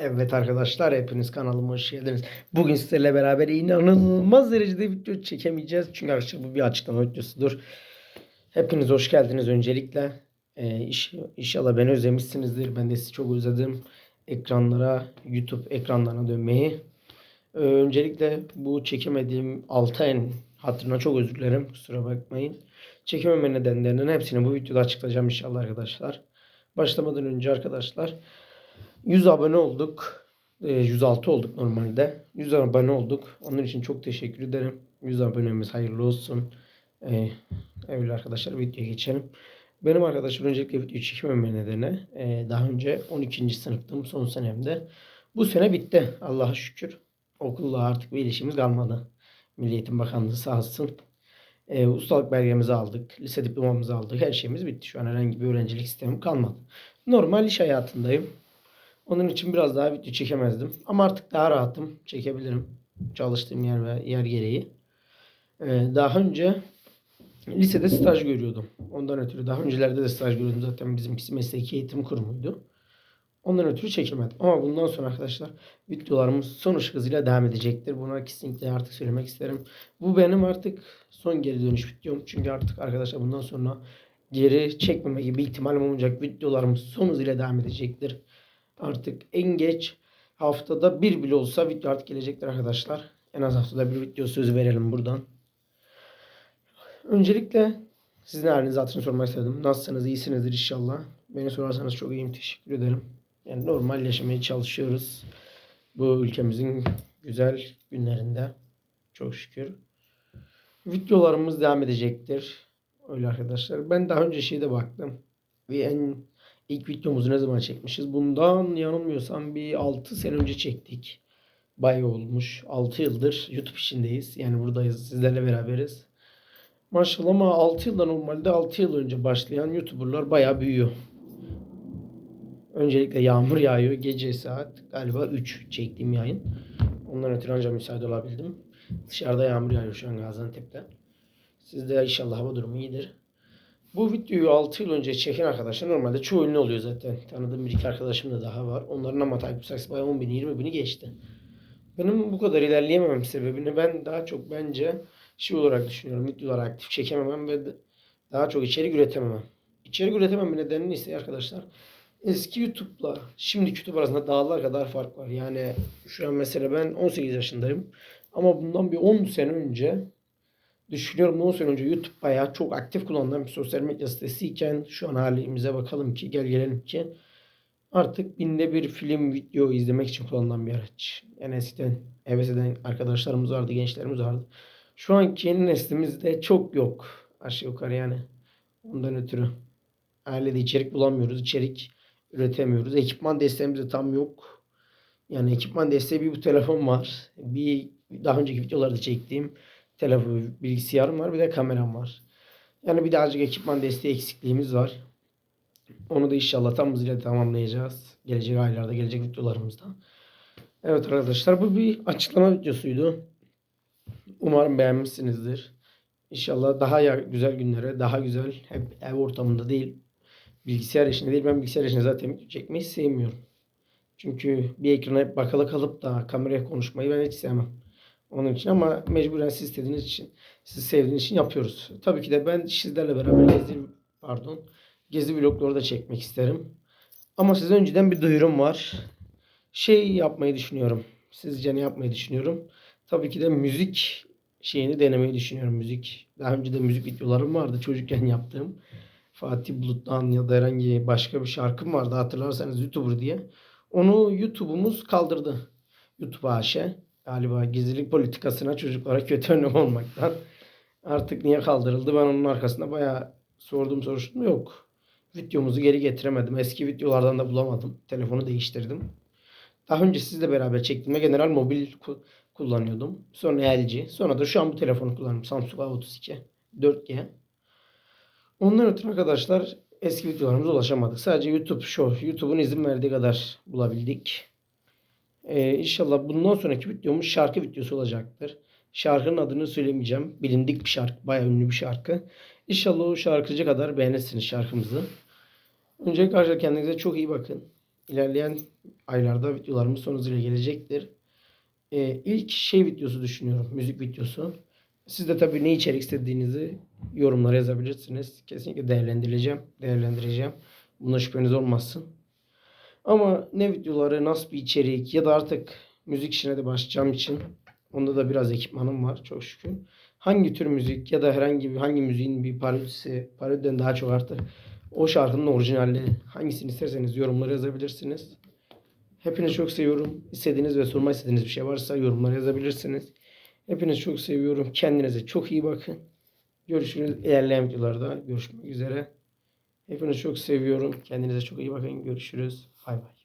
Evet arkadaşlar hepiniz kanalıma hoş geldiniz. Bugün sizlerle beraber inanılmaz derecede video çekemeyeceğiz. Çünkü arkadaşlar bu bir açıklama videosudur. Hepiniz hoş geldiniz öncelikle. Ee, iş- inşallah beni özlemişsinizdir. Ben de sizi çok özledim. Ekranlara, YouTube ekranlarına dönmeyi. Ee, öncelikle bu çekemediğim 6 ayın hatırına çok özür dilerim. Kusura bakmayın. Çekememe nedenlerinin hepsini bu videoda açıklayacağım inşallah arkadaşlar. Başlamadan önce arkadaşlar 100 abone olduk. Ee, 106 olduk normalde. 100 abone olduk. Onun için çok teşekkür ederim. 100 abonemiz hayırlı olsun. Ee, evet arkadaşlar videoya geçelim. Benim arkadaşlar öncelikle video çekmeme nedeni e, daha önce 12. sınıftım son senemde. Bu sene bitti Allah'a şükür. Okulla artık bir ilişkimiz kalmadı. Milli Eğitim Bakanlığı sağ olsun. E, ustalık belgemizi aldık. Lise diplomamızı aldık. Her şeyimiz bitti. Şu an herhangi bir öğrencilik sistemi kalmadı. Normal iş hayatındayım. Onun için biraz daha video çekemezdim. Ama artık daha rahatım. Çekebilirim. Çalıştığım yer ve yer gereği. Ee, daha önce lisede staj görüyordum. Ondan ötürü daha öncelerde de staj görüyordum. Zaten bizimkisi mesleki eğitim kurumuydu. Ondan ötürü çekemedim. Ama bundan sonra arkadaşlar videolarımız sonuç hızıyla devam edecektir. Buna kesinlikle artık söylemek isterim. Bu benim artık son geri dönüş videom. Çünkü artık arkadaşlar bundan sonra geri çekmeme gibi ihtimalim olmayacak. Videolarımız son hızıyla devam edecektir. Artık en geç haftada bir bile olsa video artık gelecektir arkadaşlar. En az haftada bir video sözü verelim buradan. Öncelikle sizin halinizi hatırını sormak istedim. Nasılsınız? İyisinizdir inşallah. Beni sorarsanız çok iyiyim. Teşekkür ederim. Yani normal yaşamaya çalışıyoruz. Bu ülkemizin güzel günlerinde. Çok şükür. Videolarımız devam edecektir. Öyle arkadaşlar. Ben daha önce şeyde baktım. Ve en ilk videomuzu ne zaman çekmişiz? Bundan yanılmıyorsam bir 6 sene önce çektik. Bayağı olmuş. 6 yıldır YouTube içindeyiz. Yani buradayız. Sizlerle beraberiz. Maşallah ama 6 yılda normalde 6 yıl önce başlayan YouTuber'lar bayağı büyüyor. Öncelikle yağmur yağıyor. Gece saat galiba 3 çektiğim yayın. Ondan ötürü ancak müsaade olabildim. Dışarıda yağmur yağıyor şu an Gaziantep'te. Sizde inşallah hava durumu iyidir. Bu videoyu 6 yıl önce çeken arkadaşlar normalde çoğu ünlü oluyor zaten. Tanıdığım bir iki arkadaşım da daha var. Onların ama takip sayısı bayağı 10 bin 20 bini geçti. Benim bu kadar ilerleyememem sebebini ben daha çok bence şey olarak düşünüyorum. Videoları aktif çekememem ve daha çok içerik üretememem. İçerik üretemem nedenini ise arkadaşlar eski YouTube'la şimdiki YouTube arasında dağlar kadar fark var. Yani şu an mesela ben 18 yaşındayım. Ama bundan bir 10 sene önce düşünüyorum 10 sene önce YouTube bayağı çok aktif kullanılan bir sosyal medya sitesiyken şu an halimize bakalım ki gel gelelim ki artık binde bir film video izlemek için kullanılan bir araç. Yani eskiden heves eden arkadaşlarımız vardı, gençlerimiz vardı. Şu anki yeni neslimizde çok yok. Aşağı yukarı yani. Ondan ötürü. Ailede içerik bulamıyoruz. içerik üretemiyoruz. Ekipman desteğimiz de tam yok. Yani ekipman desteği bir bu telefon var. Bir daha önceki videolarda çektiğim telefon, bilgisayarım var. Bir de kameram var. Yani bir de azıcık ekipman desteği eksikliğimiz var. Onu da inşallah tam hızıyla tamamlayacağız. Gelecek aylarda, gelecek videolarımızda. Evet arkadaşlar bu bir açıklama videosuydu. Umarım beğenmişsinizdir. İnşallah daha ya- güzel günlere, daha güzel hep ev ortamında değil, bilgisayar işinde değil. Ben bilgisayar işinde zaten çekmeyi sevmiyorum. Çünkü bir ekrana hep bakalı kalıp da kameraya konuşmayı ben hiç sevmem. Onun için ama mecburen siz istediğiniz için, siz sevdiğiniz için yapıyoruz. Tabii ki de ben sizlerle beraber gezi, pardon, gezi vlogları da çekmek isterim. Ama size önceden bir duyurum var. Şey yapmayı düşünüyorum. Sizce ne yapmayı düşünüyorum? Tabii ki de müzik şeyini denemeyi düşünüyorum. Müzik. Daha önce de müzik videolarım vardı çocukken yaptığım. Fatih Bulut'tan ya da herhangi başka bir şarkım vardı hatırlarsanız YouTuber diye. Onu YouTube'umuz kaldırdı. YouTube AŞ galiba gizlilik politikasına çocuklara kötü örnek olmaktan. Artık niye kaldırıldı? Ben onun arkasında bayağı sordum soruştum. Yok. Videomuzu geri getiremedim. Eski videolardan da bulamadım. Telefonu değiştirdim. Daha önce sizle beraber çektiğimde general mobil ku- kullanıyordum. Sonra LG. Sonra da şu an bu telefonu kullanıyorum. Samsung A32 4G. Ondan ötürü arkadaşlar eski videolarımıza ulaşamadık. Sadece YouTube Show, YouTube'un izin verdiği kadar bulabildik. Ee, inşallah bundan sonraki videomuz şarkı videosu olacaktır. Şarkının adını söylemeyeceğim. Bilindik bir şarkı, bayağı ünlü bir şarkı. İnşallah o şarkıcı kadar beğenirsiniz şarkımızı. Öncelikle arkadaşlar kendinize çok iyi bakın. ilerleyen aylarda videolarımız son hızıyla gelecektir. Ee, ilk şey videosu düşünüyorum. Müzik videosu. Siz de tabii ne içerik istediğinizi yorumlara yazabilirsiniz. Kesinlikle değerlendireceğim. Değerlendireceğim. Buna şüpheniz olmasın. Ama ne videoları, nasıl bir içerik ya da artık müzik işine de başlayacağım için onda da biraz ekipmanım var çok şükür. Hangi tür müzik ya da herhangi bir hangi müziğin bir parodisi, parodiden daha çok artık o şarkının orijinali hangisini isterseniz yorumlara yazabilirsiniz. Hepinizi çok seviyorum. İstediğiniz ve sormak istediğiniz bir şey varsa yorumlara yazabilirsiniz. Hepinizi çok seviyorum. Kendinize çok iyi bakın. Görüşürüz ilerleyen videolarda. Görüşmek üzere. Hepinizi çok seviyorum. Kendinize çok iyi bakın. Görüşürüz. Bay bay.